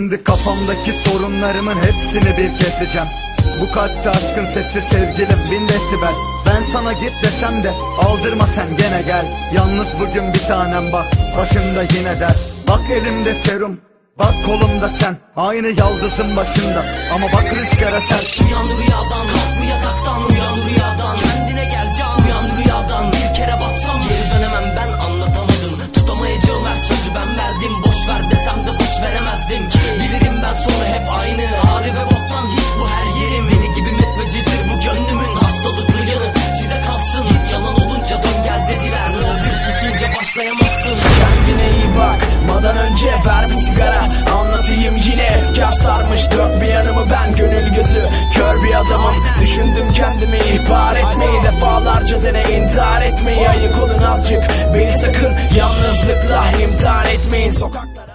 Şimdi kafamdaki sorunlarımın hepsini bir keseceğim. Bu kalpte aşkın sesi sevgilim bin desibel. Ben sana git desem de aldırma sen gene gel. Yalnız bugün bir tanem bak başında yine der. Bak elimde serum Bak kolumda sen. Aynı yaldızın başında. Ama bak rüzgara sen. Uyan rüyadan sonu hep aynı. Ağrı ve boktan hiç bu her yerim Deli gibi met ve cizir bu gönlümün hastalıklı yanı Size kalsın yalan olunca dön gel dediler. No bir susunca başlayamazsın. Kendine iyi bak Madan önce ver bir sigara. Anlatayım yine efkar sarmış. Dört bir yanımı ben gönül gözü. Kör bir adamım Düşündüm kendimi. İhbar etmeyi Defalarca dene intihar etmeyi. Ayık olun azıcık Beni sakın yalnızlıkla imtihan etmeyin. Sokak